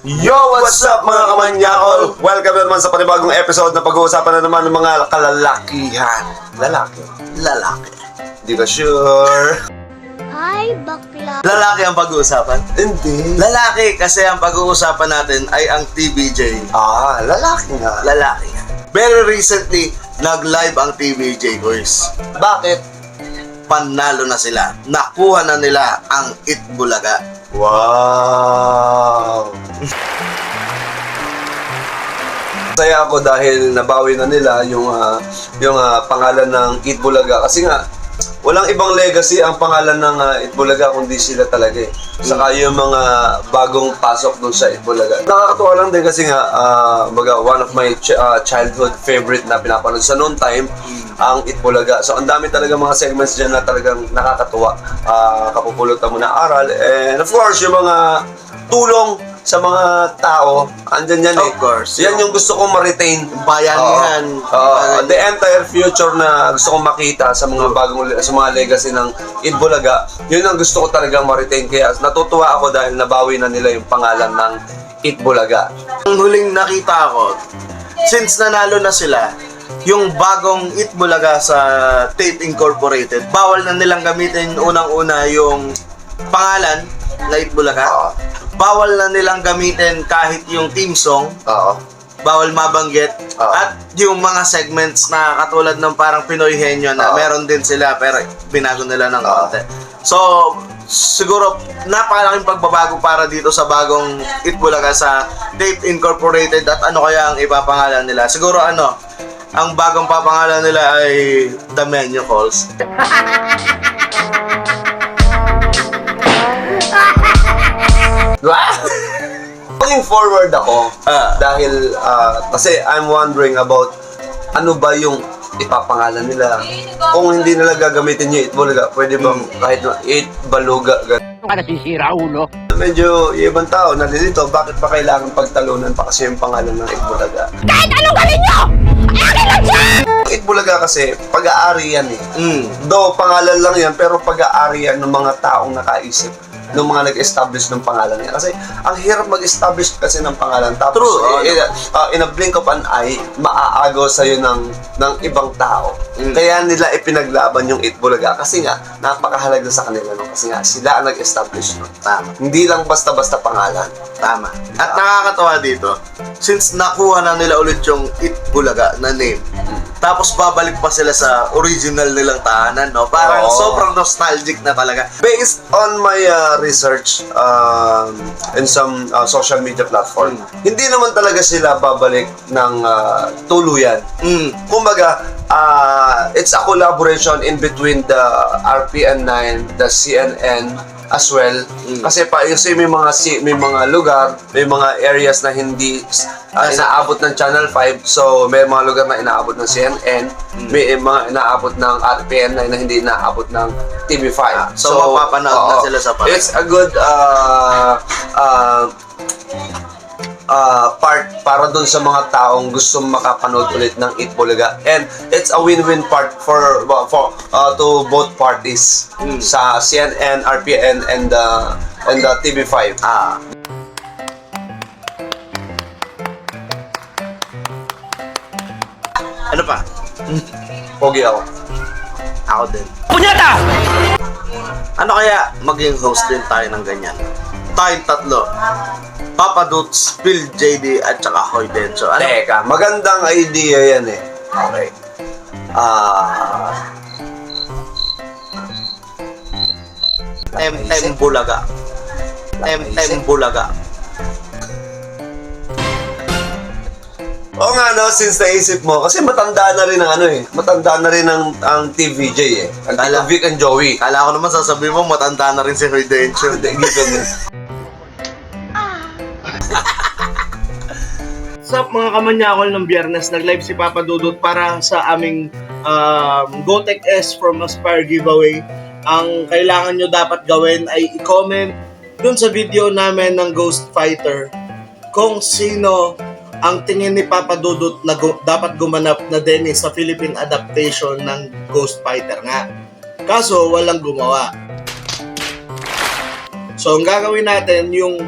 Yo, what's up mga kamanyakol? Welcome na naman sa panibagong episode na pag-uusapan na naman ng mga kalalakihan. Lalaki. Lalaki. Di ba sure? Hi, bakla. Lalaki ang pag-uusapan? Hindi. Lalaki kasi ang pag-uusapan natin ay ang TVJ. Ah, lalaki nga. Lalaki. Very recently, nag-live ang TVJ boys. Bakit? Panalo na sila. Nakuha na nila ang Itbulaga. Wow! Saya ako dahil nabawi na nila yung ah, yung ah, pangalan ng Itbulaga kasi nga walang ibang legacy ang pangalan ng uh, Itbulaga kundi sila talaga eh. Saka yung mga bagong pasok dun sa Itbulaga. Nakakatuwa lang din kasi nga ah, baga, one of my ch- ah, childhood favorite na pinapanood sa noon time ang Itbulaga. So ang dami talaga mga segments dyan na talagang nakakatuwa. Ah, kapupulutan mo na aral. And of course, yung mga tulong sa mga tao, andyan yan eh. Of course. Yan yung gusto kong ma-retain. Bayanihan. Oo. Oo. the entire future na gusto kong makita sa mga bagong sa mga legacy ng Itbulaga, yun ang gusto ko talagang ma-retain. Kaya natutuwa ako dahil nabawi na nila yung pangalan ng Itbulaga. Ang huling nakita ko, since nanalo na sila, yung bagong Itbulaga sa Tape Incorporated, bawal na nilang gamitin unang-una yung pangalan na Itbulaga. Bawal na nilang gamitin kahit yung team song, Oo. bawal mabanggit. Oo. At yung mga segments na katulad ng parang Pinoy Henyo na Oo. meron din sila pero binago nila ng Oo. konti. So, siguro napakalaking pagbabago para dito sa bagong Itbulaga sa Tape Incorporated at ano kaya ang ipapangalan nila. Siguro ano, ang bagong papangalan nila ay The Menu Calls. Looking forward ako Ah. dahil ah, kasi I'm wondering about ano ba yung ipapangalan nila. Kung hindi nila gagamitin yung Itbulaga, pwede bang kahit na Itbaluga, ganun. ka nasisira, ulo. Medyo yung ibang tao nalilito, bakit pa kailangan pagtalunan pa kasi yung pangalan ng Itbulaga? Kahit anong gawin nyo! Akin lang siya! Ang Itbulaga kasi, pag-aari yan eh. Mm. Though pangalan lang yan, pero pag-aari yan ng mga taong nakaisip ng mga nag-establish ng pangalan niya. Kasi ang hirap mag-establish kasi ng pangalan. Tapos, True, eh, eh, uh, in a blink of an eye, maaagaw sa'yo ng, ng ibang tao. Mm. Kaya nila ipinaglaban yung Itbulaga kasi nga, napakahalaga sa kanila. No? Kasi nga, sila ang nag-establish nun. Tama. Hindi lang basta-basta pangalan. Tama. At nakakatawa dito, since nakuha na nila ulit yung Itbulaga na name, tapos babalik pa sila sa original nilang tahanan, no? Parang Oo. sobrang nostalgic na talaga. Based on my uh, research um, in some uh, social media platform, hindi naman talaga sila babalik ng uh, tuluyan. Mm. Kumbaga, uh, it's a collaboration in between the RPN9, the CNN as well. Mm. Kasi pa kasi may mga si, may mga lugar, may mga areas na hindi uh, inaabot ng Channel 5. So may mga lugar na inaabot ng CNN, Mm. may mga inaabot ng RPN9 na hindi inaabot ng TV5. Ah, so mapapanood na oo. sila sa pareho. It's a good uh, uh, uh, part para dun sa mga taong gusto makapanood ulit ng Itbulaga and it's a win-win part for for uh, to both parties Mm. sa CNN, RPN and the and the TV5. Ah. Ano pa? Pogi ako. Ako din. Punyata! Ano kaya maging host din tayo ng ganyan? Tayong tatlo. Papa Dutz, Phil JD, at saka Hoy Denso. Ano? Teka, magandang idea yan eh. Okay. Ah, M-M Bulaga. M-M Bulaga. Oo nga no, since naisip mo, kasi matanda na rin ang ano eh, matanda na rin ang, ang TVJ eh. Ang Tito Vic and Joey. Kala ko naman sasabihin mo, matanda na rin si Hoy Denso. Hindi, given yun. Sa mga kamanyakol ng biyernes, nag-live si Papa Dudut para sa aming um, GoTech S from Aspire giveaway. Ang kailangan nyo dapat gawin ay i-comment dun sa video namin ng Ghost Fighter kung sino ang tingin ni Papa Dudut na gu- dapat gumanap na din sa Philippine adaptation ng Ghost Fighter nga. Kaso, walang gumawa. So, ang gagawin natin, yung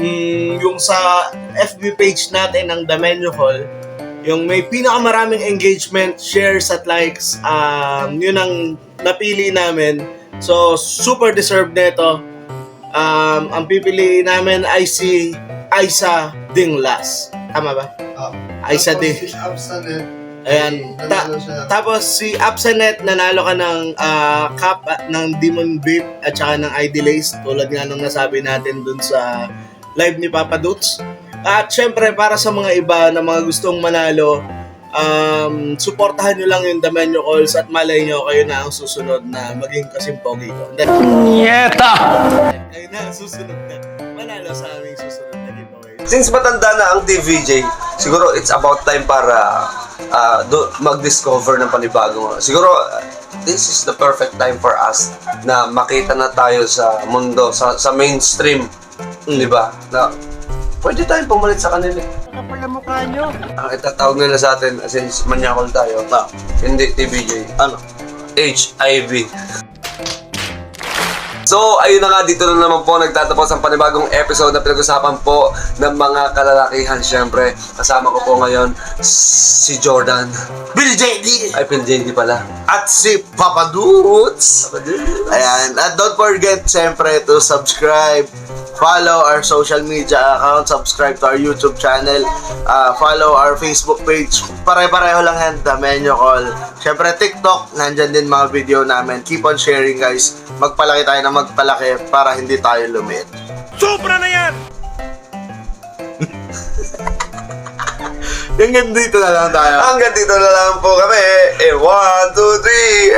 mm, yung sa FB page natin ng The Menu Hall, yung may pinakamaraming engagement, shares at likes, um, yun ang napili namin. So, super deserved nito. Um, ang pipili namin ay si Aisa Dinglas. Tama ba? Aisa Ding. Ayan. Ta- tapos si Absanet, nanalo ka ng ah, cup ah, ng Demon Vape at saka ng ID Lace tulad nga nung nasabi natin dun sa live ni Papa Dutz. At syempre para sa mga iba na mga gustong manalo, um, suportahan nyo lang yung The Menu Calls at malay nyo kayo na ang susunod na maging kasing pogi ko. Hindi. Nieta! Kayo na ang susunod na manalo sa aming susunod na giveaway. Since matanda na ang TVJ, siguro it's about time para ah, do, mag-discover ng panibagong. Siguro ah, this is the perfect time for us na makita na tayo sa mundo, sa, sa mainstream. Di ba? Na pwede tayong pumalit sa kanila. Kapal na mukha nyo. Ang itatawag nila sa atin, since manyakol tayo, Na, hindi TVJ, ano? HIV. So, ayun na nga, dito na naman po nagtatapos ang panibagong episode na pinag-usapan po ng mga kalalakihan. Siyempre, kasama ko po ngayon si Jordan. Bill JD! Ay, Phil JD pala. At si Papa Dudes! Ayan. At don't forget, siyempre, to subscribe, follow our social media account, subscribe to our YouTube channel, uh, follow our Facebook page. Pare-pareho lang yan, The Menu Call. Siyempre, TikTok, nandyan din mga video namin. Keep on sharing, guys. Magpalaki tayo na magpalaki para hindi tayo lumit. Sobra na yan! Hanggang dito na lang tayo. Hanggang dito na lang po kami. Eh, one, two, three.